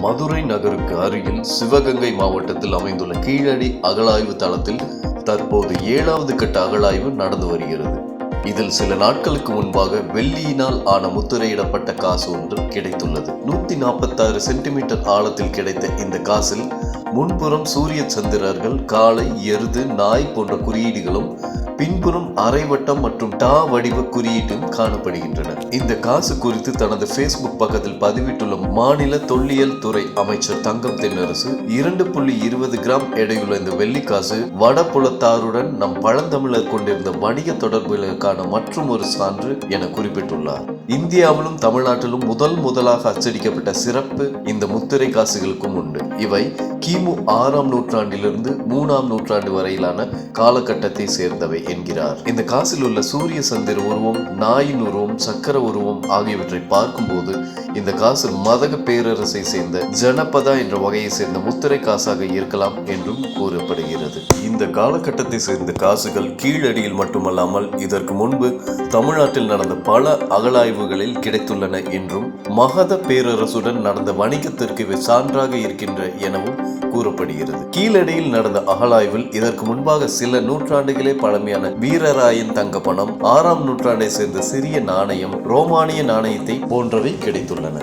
மதுரை நகருக்கு அருகில் சிவகங்கை மாவட்டத்தில் அமைந்துள்ள கீழடி அகழாய்வு தளத்தில் தற்போது ஏழாவது கட்ட அகழாய்வு நடந்து வருகிறது. இதில் சில நாட்களுக்கு முன்பாக வெள்ளியினால் ஆன முத்திரையிடப்பட்ட காசு ஒன்று கிடைத்துள்ளது. நூத்தி நாற்பத்தாறு சென்டிமீட்டர் ஆழத்தில் கிடைத்த இந்த காசில் முன்புறம் சூரிய சந்திரர்கள் காளை எருது நாய் போன்ற குறியீடுகளும் பின்புறம் அரைவட்டம் மற்றும் டா வடிவ குறியீட்டும் காணப்படுகின்றன. இந்த காசு குறித்து தனது ஃபேஸ்புக் பக்கத்தில் பதிவிட்டுள்ள மாநில தொல்லியல் துறை அமைச்சர் தங்கம் தென்னரசு இரண்டு புள்ளி இருபது கிராம் எடையுள்ள இந்த வெள்ளிக்காசு வடபுலத்தாருடன் நம் பழந்தமிழர் கொண்டிருந்த வணிக தொடர்புகளுக்கான மற்றும் ஒரு சான்று என குறிப்பிட்டுள்ளார். இந்தியாவிலும் தமிழ்நாட்டிலும் முதல் முதலாக அச்சடிக்கப்பட்ட சிறப்பு இந்த முத்திரை காசுகளுக்கும் உண்டு. இவை கிமு ஆறாம் நூற்றாண்டிலிருந்து மூணாம் நூற்றாண்டு வரையிலான காலகட்டத்தை சேர்ந்தவை. என்கிறார். இந்த காசில் உள்ள சூரிய சந்திர உருவம் நாயின் உருவம் சக்கர உருவம் ஆகியவற்றை பார்க்கும்போது இந்த காசு மதக பேரரசை சேர்ந்த ஜனபதா என்ற வகையை சேர்ந்த முத்திரை காசாக இருக்கலாம் என்றும் கூறப்படுகிறது. இந்த காலகட்டத்தை சேர்ந்த காசுகள் கீழடியில் மட்டுமல்லாமல் இதற்கு முன்பு தமிழ்நாட்டில் நடந்த பல அகழாய்வுகளில் கிடைத்துள்ளன என்றும் மகத பேரரசுடன் நடந்த வணிகத்திற்கு சான்றாக இருக்கின்ற எனவும் கூறப்படுகிறது. கீழடியில் நடந்த அகழாய்வில் இதற்கு முன்பாக சில நூற்றாண்டுகளே பழமையான வீரராயன் தங்க பணம் ஆறாம் நூற்றாண்டை சேர்ந்த சிறிய நாணயம் ரோமானிய நாணயத்தை போன்றவை கிடைத்துள்ளன.